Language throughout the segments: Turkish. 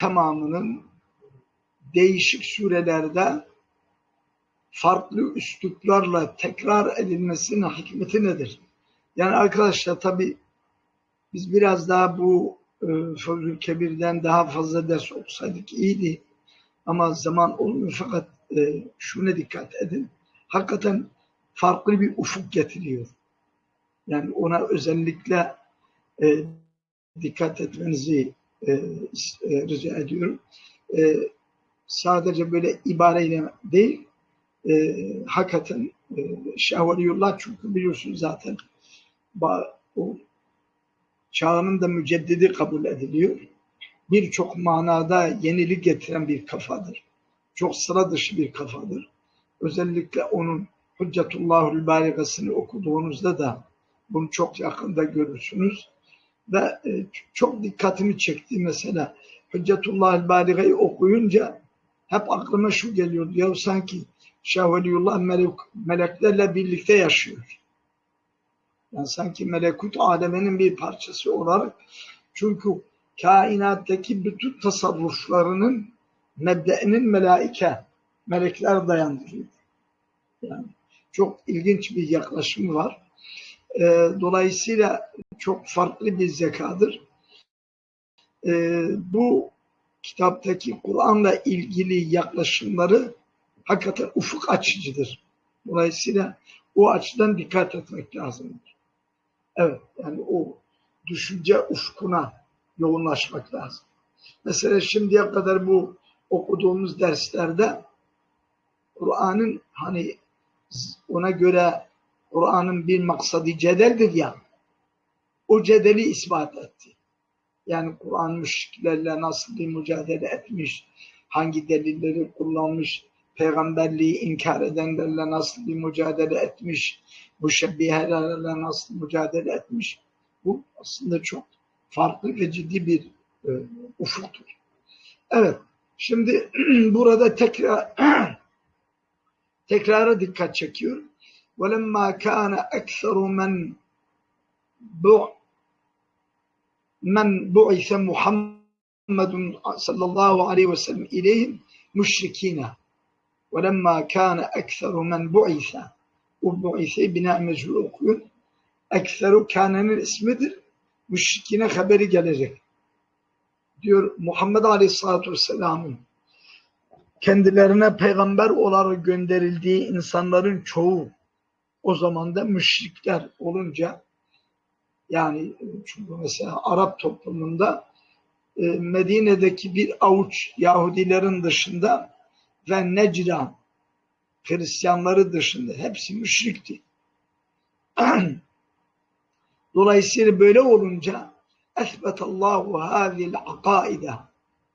tamamının değişik surelerde farklı üsluplarla tekrar edilmesinin hikmeti nedir? Yani arkadaşlar tabi biz biraz daha bu e, Fazıl Kebir'den daha fazla ders okusaydık iyiydi. Ama zaman olmuyor fakat e, şuna dikkat edin. Hakikaten farklı bir ufuk getiriyor. Yani ona özellikle e, dikkat etmenizi e, e, rica ediyorum. E, sadece böyle ibareyle değil, e, hakikaten e, Şahvaliyullah çünkü biliyorsunuz zaten o çağının da müceddidi kabul ediliyor. Birçok manada yenilik getiren bir kafadır. Çok sıra dışı bir kafadır. Özellikle onun Hüccetullahül Baligasını okuduğunuzda da bunu çok yakında görürsünüz. Ve e, çok dikkatimi çekti mesela Hüccetullahül Baliga'yı okuyunca hep aklıma şu geliyor. Ya sanki Şahveliyullah melek, meleklerle birlikte yaşıyor. Yani sanki melekut aleminin bir parçası olarak çünkü kainattaki bütün tasarruflarının mebdeinin melaike, melekler dayandırıyor. Yani çok ilginç bir yaklaşımı var. E, dolayısıyla çok farklı bir zekadır. E, bu kitaptaki Kur'an'la ilgili yaklaşımları hakikaten ufuk açıcıdır. Dolayısıyla o açıdan dikkat etmek lazımdır. Evet, yani o düşünce ufkuna yoğunlaşmak lazım. Mesela şimdiye kadar bu okuduğumuz derslerde Kur'an'ın hani ona göre Kur'an'ın bir maksadı cedeldir ya o cedeli ispat etti. Yani Kur'an müşriklerle nasıl bir mücadele etmiş, hangi delilleri kullanmış, peygamberliği inkar edenlerle nasıl bir mücadele etmiş, müşebbihelerle nasıl mücadele etmiş. Bu aslında çok farklı ve ciddi bir e, ufuktur. Evet, şimdi burada tekrar tekrara dikkat çekiyor. وَلَمَّا كَانَ أَكْثَرُ مَنْ men bu'ise Muhammedun sallallahu aleyhi ve sellem ileyhim müşrikine. Ve lemma kâne ekseru men bu'ise. O bu'ise bina mecbur okuyun ekseru kânenin ismidir. Müşrikine haberi gelecek. Diyor Muhammed aleyhissalatu vesselamın kendilerine peygamber olarak gönderildiği insanların çoğu o zaman da müşrikler olunca yani çünkü mesela Arap toplumunda e, Medine'deki bir avuç Yahudilerin dışında ve Necran Hristiyanları dışında hepsi müşrikti. Dolayısıyla böyle olunca esbetallahu hâzil akaide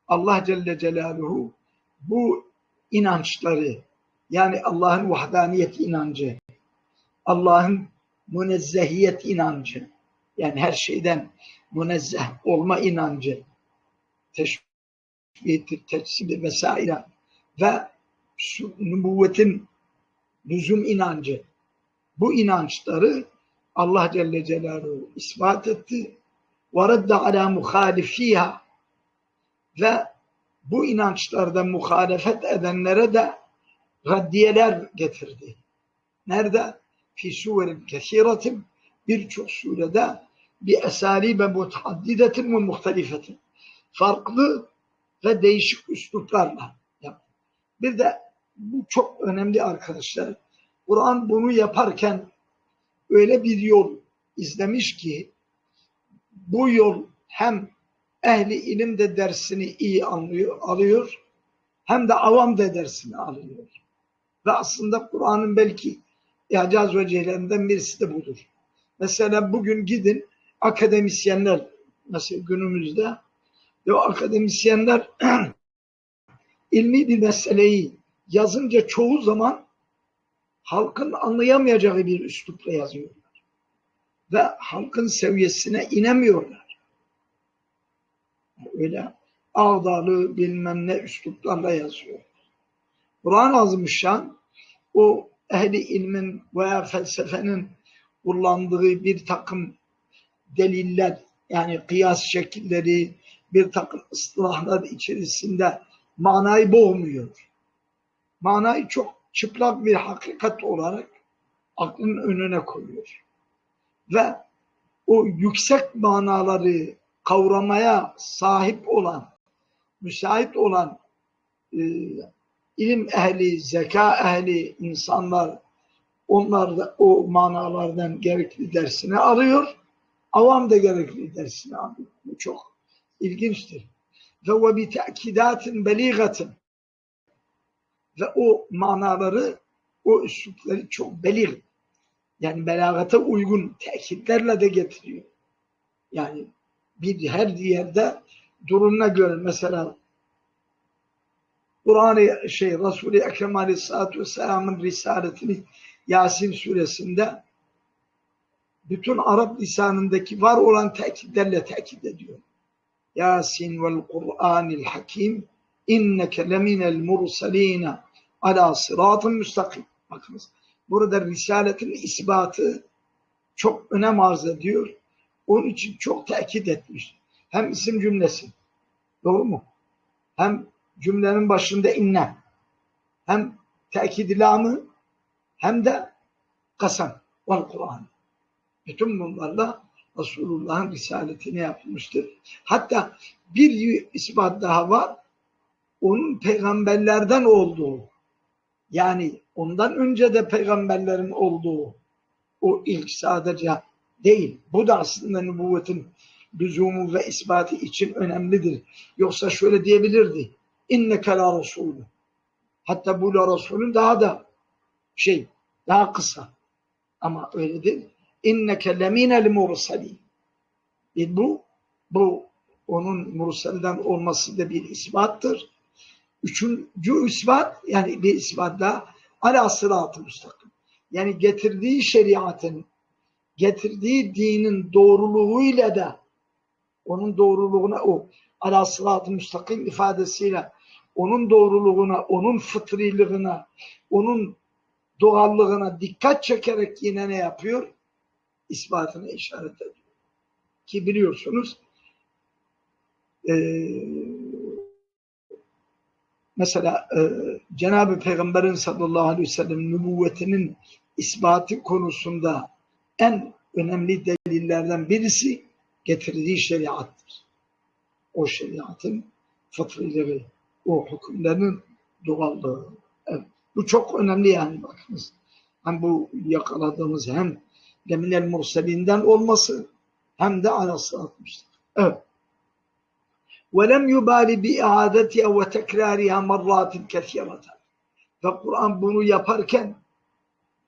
Allah Celle Celaluhu bu inançları yani Allah'ın vahdaniyet inancı Allah'ın münezzehiyet inancı yani her şeyden münezzeh olma inancı teşbihtir, teçsidir vesaire ve nübüvvetin lüzum inancı bu inançları Allah Celle Celaluhu ispat etti. وَرَدَّ عَلَى مُخَالِفِيهَا ve bu inançlarda muhalefet edenlere de raddiyeler getirdi. Nerede? Fi suverin kesiretin birçok surede mutaddidetin ve muhtelifetin. Farklı ve değişik üsluplarla yaptı. Bir de bu çok önemli arkadaşlar. Kur'an bunu yaparken öyle bir yol izlemiş ki bu yol hem ehli ilim de dersini iyi anlıyor, alıyor hem de avam da dersini alıyor. Ve aslında Kur'an'ın belki icaz vecelerinden birisi de budur. Mesela bugün gidin akademisyenler mesela günümüzde o akademisyenler ilmi bir meseleyi yazınca çoğu zaman halkın anlayamayacağı bir üslupla yazıyorlar. Ve halkın seviyesine inemiyorlar. Öyle ağdalı bilmem ne üsluplarla yazıyor. Kur'an-ı Azimüşşan o ehli ilmin veya felsefenin kullandığı bir takım deliller yani kıyas şekilleri bir takım ıslahlar içerisinde manayı boğmuyor. Manayı çok çıplak bir hakikat olarak aklın önüne koyuyor. Ve o yüksek manaları kavramaya sahip olan, müsait olan e, ilim ehli, zeka ehli insanlar onlar da o manalardan gerekli dersini alıyor. Avam da gerekli dersini alıyor. Bu çok ilginçtir. Ve ve bi te'kidatin beligatin ve o manaları, o üslupları çok belir. Yani belagata uygun tekitlerle de getiriyor. Yani bir her yerde durumuna göre mesela Kur'an-ı şey Resul-i Ekrem Aleyhisselatü Vesselam'ın risaletini Yasin suresinde bütün Arap lisanındaki var olan tekitlerle tekit ediyor. Yasin vel Kur'anil Hakim inneke leminel mursaline ala sıratın müstakim. Bakınız burada risaletin isbatı çok önem arz ediyor. Onun için çok tekit etmiş. Hem isim cümlesi. Doğru mu? Hem cümlenin başında inne. Hem tekid lamı hem de kasam. Vel Kur'an. Bütün bunlarla Resulullah'ın risaletine yapılmıştır. Hatta bir ispat daha var. Onun peygamberlerden olduğu yani ondan önce de peygamberlerin olduğu o ilk sadece değil. Bu da aslında nübüvvetin lüzumu ve ispatı için önemlidir. Yoksa şöyle diyebilirdi. İnneke la Resulü. Hatta bu la Resulü daha da şey, daha kısa. Ama öyle değil. İnneke leminel mursalin. E bu, bu onun murselden olması da bir ispattır. Üçüncü ispat yani bir ispat daha ala sıratı müstakim. Yani getirdiği şeriatın, getirdiği dinin doğruluğuyla da onun doğruluğuna o ala sıratı müstakim ifadesiyle onun doğruluğuna, onun fıtriliğine, onun doğallığına dikkat çekerek yine ne yapıyor? İspatına işaret ediyor. Ki biliyorsunuz eee mesela e, Cenab-ı Peygamber'in sallallahu aleyhi ve sellem nübüvvetinin ispatı konusunda en önemli delillerden birisi getirdiği şeriattır. O şeriatın fıtrileri, o hükümlerin doğallığı. Evet. Bu çok önemli yani bakınız. Hem bu yakaladığımız hem Leminel Murselinden olması hem de anası atmıştır. Evet. وَلَمْ يُبَالِ بِاَعَادَتِهَا وَتَكْرَارِهَا مَرَّاتٍ كَثِيرَةً Ve Kur'an bunu yaparken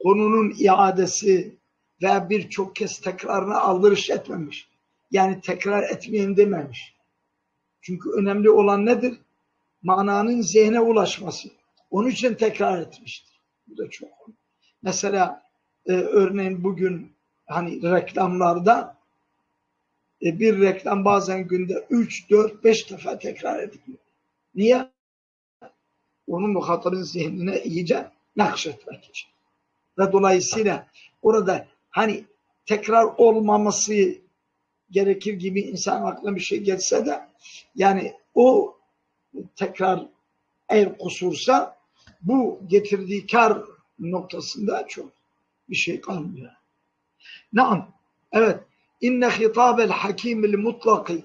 konunun iadesi veya birçok kez tekrarına aldırış etmemiş. Yani tekrar etmeyin dememiş. Çünkü önemli olan nedir? Mananın zihne ulaşması. Onun için tekrar etmiştir. Bu da çok önemli. Mesela e, örneğin bugün hani reklamlarda e, bir reklam bazen günde 3, 4, 5 defa tekrar ediliyor. Niye? Onun muhatabın zihnine iyice nakşetmek için. Ve dolayısıyla orada hani tekrar olmaması gerekir gibi insan aklına bir şey geçse de yani o tekrar eğer kusursa bu getirdiği kar noktasında çok bir şey kalmıyor. Naam. Evet. İnne hitabel hakimil mutlaki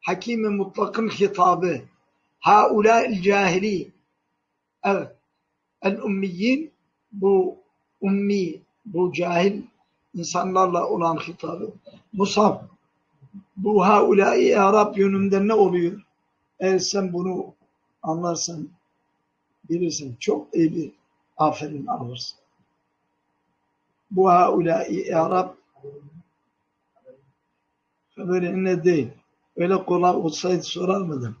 Hakimi mutlakın hitabı haulâil cahili evet el ummiyin bu ummi bu cahil insanlarla olan hitabı Musab bu haulâi Arap yönünde ne oluyor? Eğer sen bunu anlarsan bilirsin. Çok iyi bir aferin alırsın. Bu haulâi Arap haberinde değil. Öyle kolay olsaydı sorar mıydım?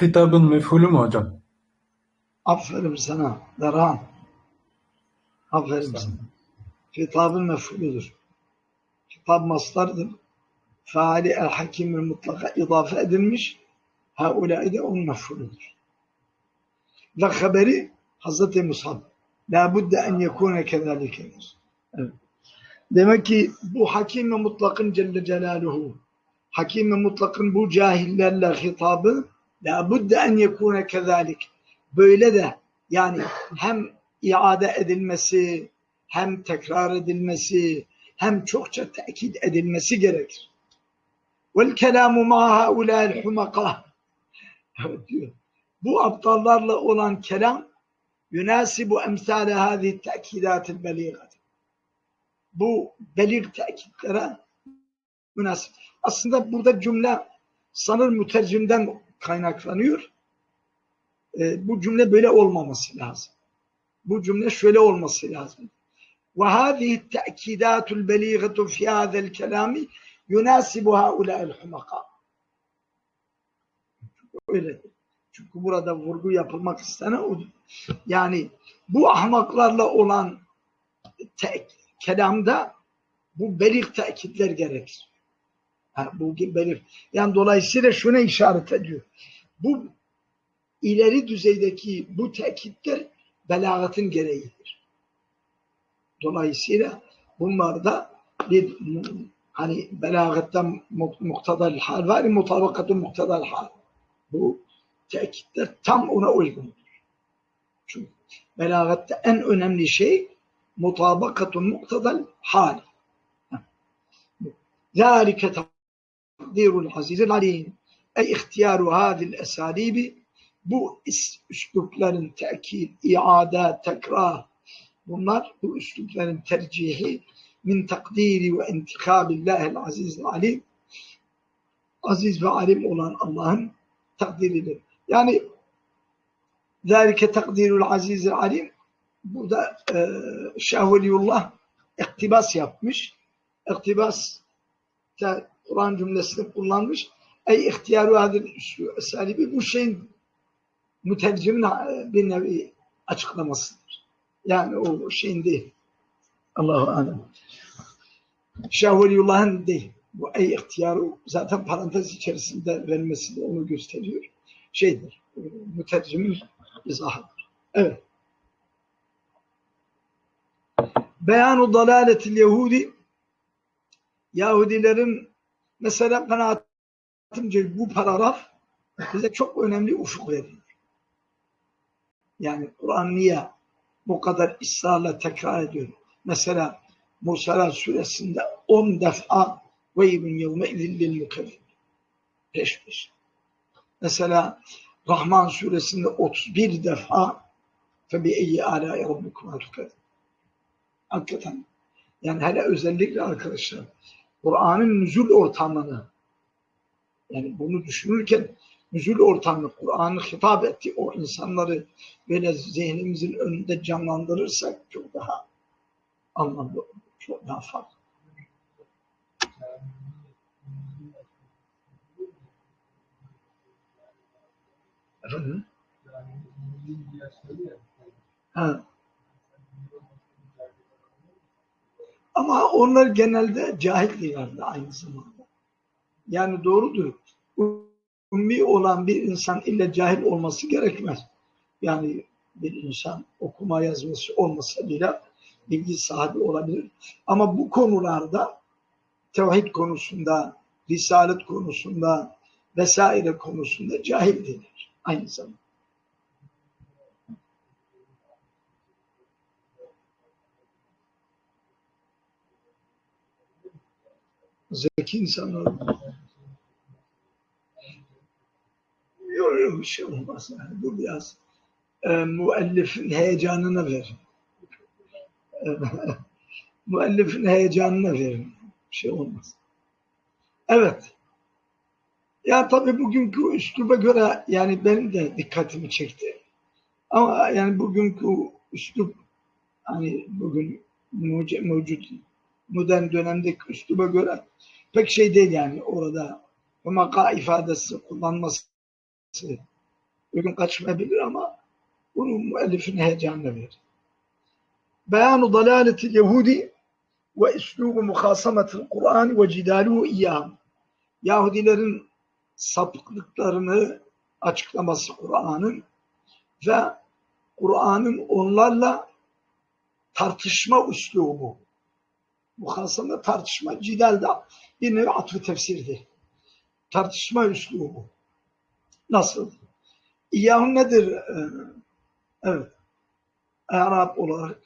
Hitabın mefhulü mü hocam? Aferin sana Derhan. Aferin sana. Hitabın mefhulüdür. Hitap mastardır. Faali el hakimil mutlaka idafe edilmiş. Haulâi de onun mefhulüdür. Ve haberi Hazreti Musab. La budde en yekune kezalikedir. Evet. Demek ki bu hakim mutlakın Celle Celaluhu hakim mutlakın bu cahillerle hitabı la budde en yekune kezalik. Böyle de yani hem iade edilmesi hem tekrar edilmesi hem çokça tekit edilmesi gerekir. Vel kelamu ma haulâ'l humaka. Evet diyor. Bu aptallarla olan kelam yunasibu emsale hâzihi tekidatil beligat. Bu belir tekitlere münasip. Aslında burada cümle sanır mütercimden kaynaklanıyor. E, bu cümle böyle olmaması lazım. Bu cümle şöyle olması lazım. وهذه التأكيدات البليغة في هذا الكلام يناسب هؤلاء الحمقاء. Öyledir. Çünkü burada vurgu yapılmak istenen. Yani bu ahmaklarla olan te- kelamda bu belik tekitler gerekir. Ha, bu belir. Yani dolayısıyla şuna işaret ediyor. Bu ileri düzeydeki bu tekitler belagatın gereğidir. Dolayısıyla bunlar da bir hani belagatta muktadal hal var, mutabakatı muktadal hal bu tekitler tam ona uygundur. Çünkü belagatte en önemli şey mutabakatun muktadal hal. Zalike takdirul azizil alim. Ey ihtiyaru hadil esalibi bu üslupların tekit, iade, tekrar bunlar bu üslupların tercihi min takdiri ve intikabillahil azizil alim aziz ve alim olan Allah'ın takdiridir. Yani zâlike takdirul azizil alim burada e, Şahveliyullah iktibas yapmış. İktibas Kur'an cümlesini kullanmış. Ey ihtiyaru adil esalibi bu şeyin mütercimin bir nevi açıklamasıdır. Yani o şeyin değil. Allahu alem. Şahveliyullah'ın değil. Bu ey ihtiyarı zaten parantez içerisinde vermesi de onu gösteriyor. Şeydir. Mütercimin izahıdır. Evet. Beyanu dalaletil Yahudi Yahudilerin mesela kanaatimce bu paragraf bize çok önemli ufuk veriyor. Yani Kur'an niye bu kadar ısrarla tekrar ediyor? Mesela Musa suresinde 10 defa yevme izillil mükellef. Peş peş. Mesela Rahman suresinde 31 defa eyyi alâi rabbikuma tukad. Hakikaten. Yani hele özellikle arkadaşlar Kur'an'ın nüzul ortamını yani bunu düşünürken nüzul ortamını Kur'an'ı hitap etti o insanları böyle zihnimizin önünde canlandırırsak çok daha anlamlı. Çok daha farklı. Ha. Ama onlar genelde cahil diyorlardı aynı zamanda. Yani doğrudur. Ummi olan bir insan ille cahil olması gerekmez. Yani bir insan okuma yazması olmasa bile bilgi sahibi olabilir. Ama bu konularda tevhid konusunda, risalet konusunda vesaire konusunda cahildiler aynı zamanda. Zeki insanlar yok bir şey olmaz. Yani. Bu biraz e, müellifin heyecanına verin. Müellifin heyecanına verin. Bir şey olmaz. Evet. Ya tabii bugünkü üsluba göre yani benim de dikkatimi çekti. Ama yani bugünkü üslup hani bugün mevcut modern dönemdeki üsluba göre pek şey değil yani orada maka ifadesi kullanması bugün kaçmayabilir ama bunu müellifin heyecanına verir. Beyanu dalaletil Yahudi ve üslubu muhasametil Kur'an ve cidaluhu iyyahım. Yahudilerin sapıklıklarını açıklaması Kur'an'ın ve Kur'an'ın onlarla tartışma üslubu. Muhaseme tartışma, cidal da bir nevi atfı tefsirdir. Tartışma üslubu. Nasıl? İyyahun nedir? Ee, evet. Arap olarak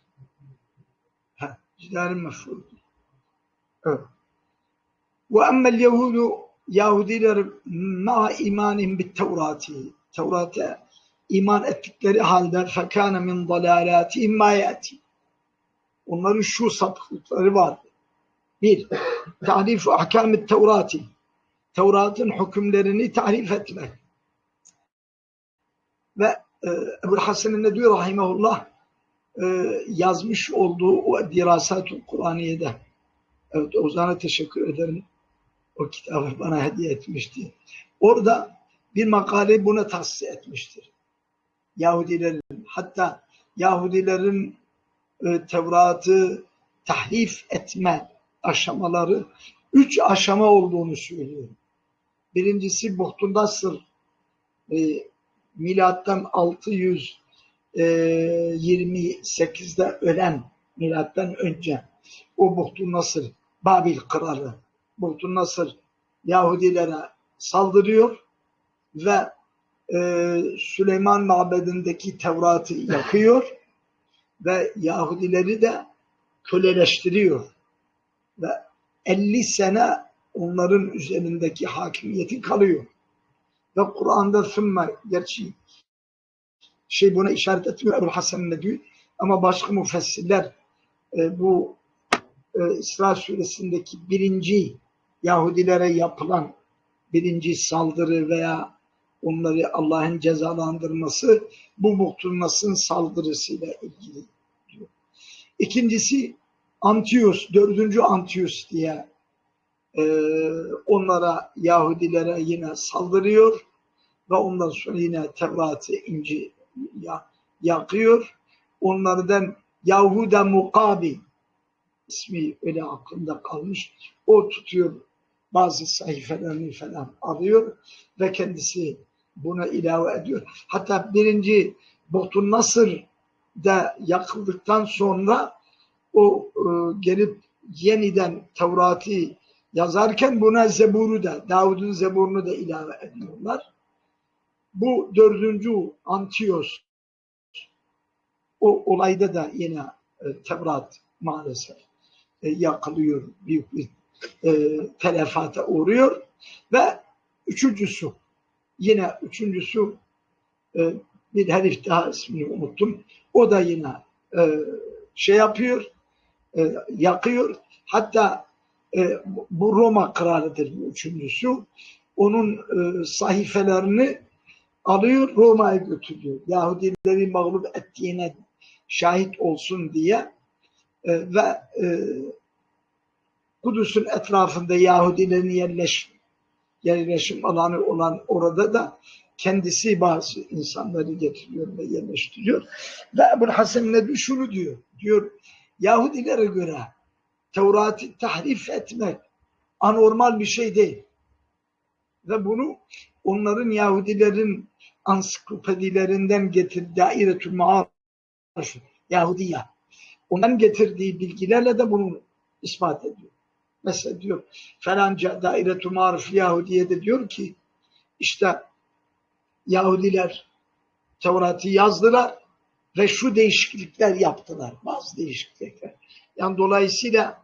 ha, cidalin mefrudur. Evet. Ve emmel Yahudu Yahudiler ma imanin bit Tevrati. Tevrate iman ettikleri halde fekâne min dalâlâtihim mâ yâti. Onların şu sapıklıkları var. Bir, tahrif ahkâm-ı Tevrati. Tevrat'ın hükümlerini tahrif etmek. Ve e, Ebu Hasan'ın ne diyor rahimahullah e, yazmış olduğu o Dirasat-ı Kur'aniye'de. Evet Ozan'a teşekkür ederim. O kitabı bana hediye etmişti. Orada bir makale buna tahsis etmiştir. Yahudilerin hatta Yahudilerin e, Tevrat'ı tahrif etme aşamaları üç aşama olduğunu söylüyor. Birincisi Buhtundasır e, milattan 628'de ölen milattan önce o Buhtun Nasır Babil kralı Buhtun Nasır Yahudilere saldırıyor ve e, Süleyman mabedindeki Tevrat'ı yakıyor ve Yahudileri de köleleştiriyor ve 50 sene onların üzerindeki hakimiyeti kalıyor. Ve Kur'an'da sümme gerçi şey buna işaret etmiyor Ebu Hasan Nedvi ama başka müfessirler e, bu e, İsra suresindeki birinci Yahudilere yapılan birinci saldırı veya onları Allah'ın cezalandırması bu muhturmasın saldırısıyla ilgili diyor. İkincisi Antius, dördüncü Antius diye e, onlara Yahudilere yine saldırıyor ve ondan sonra yine Tevrat'ı inci ya, yakıyor. Onlardan Yahuda Mukabi ismi öyle aklımda kalmış. O tutuyor bazı sayfelerini falan alıyor ve kendisi buna ilave ediyor. Hatta birinci Botun Nasır da yakıldıktan sonra o e, gelip yeniden Tevrat'ı yazarken buna Zebur'u da, Davud'un Zebur'unu da ilave ediyorlar. Bu dördüncü Antios o olayda da yine e, Tevrat maalesef e, yakılıyor, büyük bir e, telefata uğruyor ve üçüncüsü yine üçüncüsü e, bir herif daha ismini unuttum. O da yine e, şey yapıyor, e, yakıyor. Hatta e, bu Roma kralıdır üçüncüsü. Onun e, sayfelerini alıyor Roma'ya götürüyor. Yahudileri mağlup ettiğine şahit olsun diye e, ve e, Kudüs'ün etrafında Yahudilerin yerleş, yerleşim alanı olan orada da kendisi bazı insanları getiriyor ve yerleştiriyor. Ve Ebu Hasan Nebi şunu diyor. Diyor Yahudilere göre Tevrat'ı tahrif etmek anormal bir şey değil. Ve bunu onların Yahudilerin ansiklopedilerinden getirdiği Dairetül Maarif Yahudiye ondan getirdiği bilgilerle de bunu ispat ediyor. Mesela diyor falanca Dairetül Maarif Yahudiye de diyor ki işte Yahudiler Tevrat'ı yazdılar ve şu değişiklikler yaptılar. Bazı değişiklikler. Yani dolayısıyla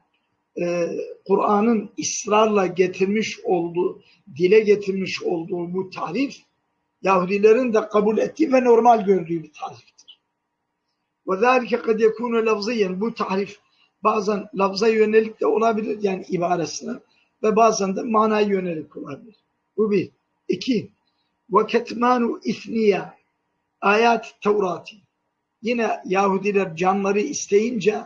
e, Kur'an'ın ısrarla getirmiş olduğu, dile getirmiş olduğu bu tarif Yahudilerin de kabul ettiği ve normal gördüğü bir tariftir. Ve zâlike kad yekûne bu tarif bazen lafza yönelik de olabilir yani ibaresine ve bazen de manaya yönelik olabilir. Bu bir. İki. Ve ketmanu ifniye ayat Tevrati. Yine Yahudiler canları isteyince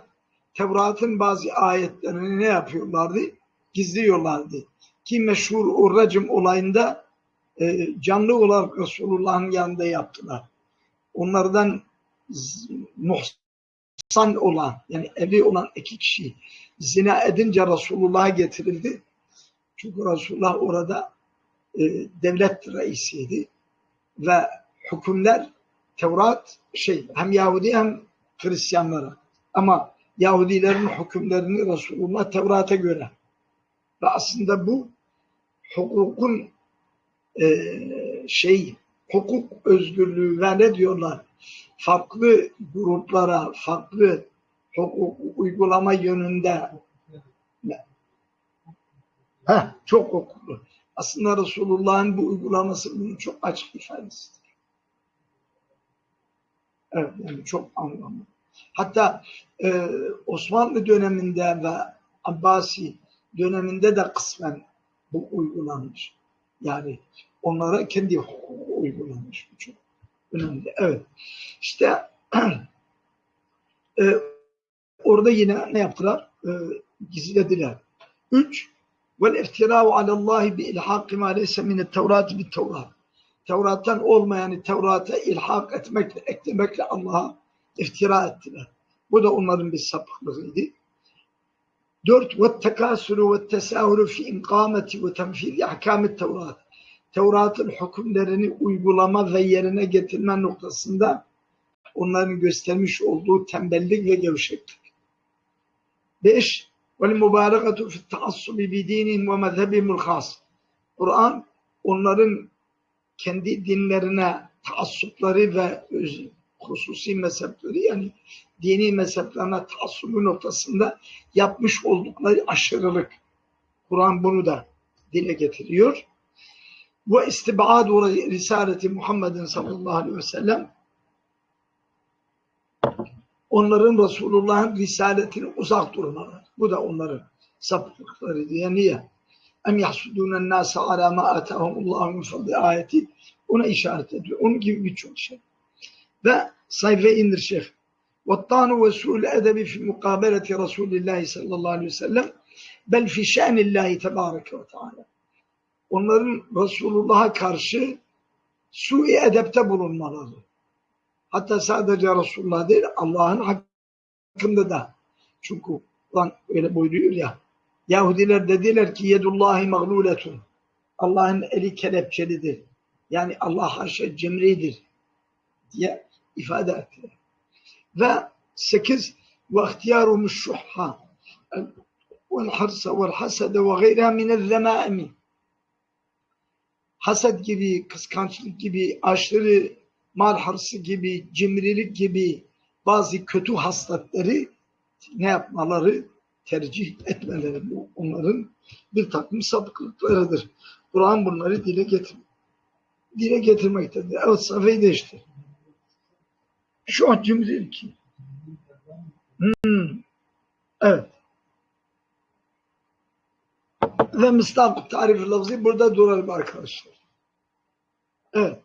Tevrat'ın bazı ayetlerini ne yapıyorlardı? Gizliyorlardı. Ki meşhur o racim olayında e, canlı olarak Resulullah'ın yanında yaptılar. Onlardan muhsan olan yani evli olan iki kişi zina edince Resulullah'a getirildi. Çünkü Resulullah orada e, devlet reisiydi ve hükümler Tevrat şey hem Yahudi hem Hristiyanlara ama Yahudilerin hükümlerini Resulullah Tevrat'a göre ve aslında bu hukukun e, şey hukuk özgürlüğü ve ne diyorlar farklı gruplara farklı hukuk uygulama yönünde Heh, çok hukuklu. Aslında Resulullah'ın bu uygulaması bunun çok açık ifadesidir. Evet yani çok anlamlı. Hatta e, Osmanlı döneminde ve Abbasi döneminde de kısmen bu uygulanmış. Yani onlara kendi hukuku uygulanmış. Bu çok önemli. Evet. İşte e, orada yine ne yaptılar? E, gizlediler. Üç, vel iftirâhu alallâhi bi ilhâki mâ leyse mine tevrâti bi tevrat. Tevrat'tan olmayanı Tevrat'a ilhak etmekle, eklemekle Allah'a iftira ettiler. Bu da onların bir sapıklığıydı. Dört, ve tekasürü ve tesahürü fi imkameti ve temfili ahkâmi Tevrat. Tevrat'ın hükümlerini uygulama ve yerine getirme noktasında onların göstermiş olduğu tembellik ve gevşeklik. Beş, vel mübarekatu fi taassubi bi dinihim ve mezhebihimul khas. Kur'an onların kendi dinlerine taassupları ve öz, hususi mezhepleri yani dini mezheplerine taassubu noktasında yapmış oldukları aşırılık. Kur'an bunu da dile getiriyor. Ve istibadu risaleti Muhammedin sallallahu aleyhi ve sellem onların Resulullah'ın risaletini uzak durmaları. Bu da onların sapıklıkları diye. Niye? Em yahsudûnen nâse alâ mâ ayeti ona işaret ediyor. Onun gibi birçok şey Ve sayfa indir şeyh. وَالطَّانُ وَسُولُ اَدَبِ فِي مُقَابَلَةِ رَسُولِ اللّٰهِ sallallahu aleyhi ve sellem bel fi şe'nillahi tebareke ve teala. Onların Resulullah'a karşı su-i edepte bulunmaları. Hatta sadece Resulullah değil Allah'ın hakkında da. Çünkü Kur'an öyle buyuruyor ya. Yahudiler dediler ki yedullahi mağluletun. Allah'ın eli kelepçelidir. Yani Allah haşa cimridir diye ifade ettiler. Ve sekiz harsa vel hasede ve gayriha minel zemaimi haset gibi, kıskançlık gibi, aşırı mal hırsı gibi, cimrilik gibi bazı kötü hasletleri ne yapmaları? Tercih etmeleri. Bu onların bir takım sapıklıklarıdır. Kur'an bunları dile getir dile getirmektedir. Evet sayfayı değiştir. Şu an cimrilik. Hmm. Evet. Ve mistak tarifi lafzı burada duralım arkadaşlar. Evet.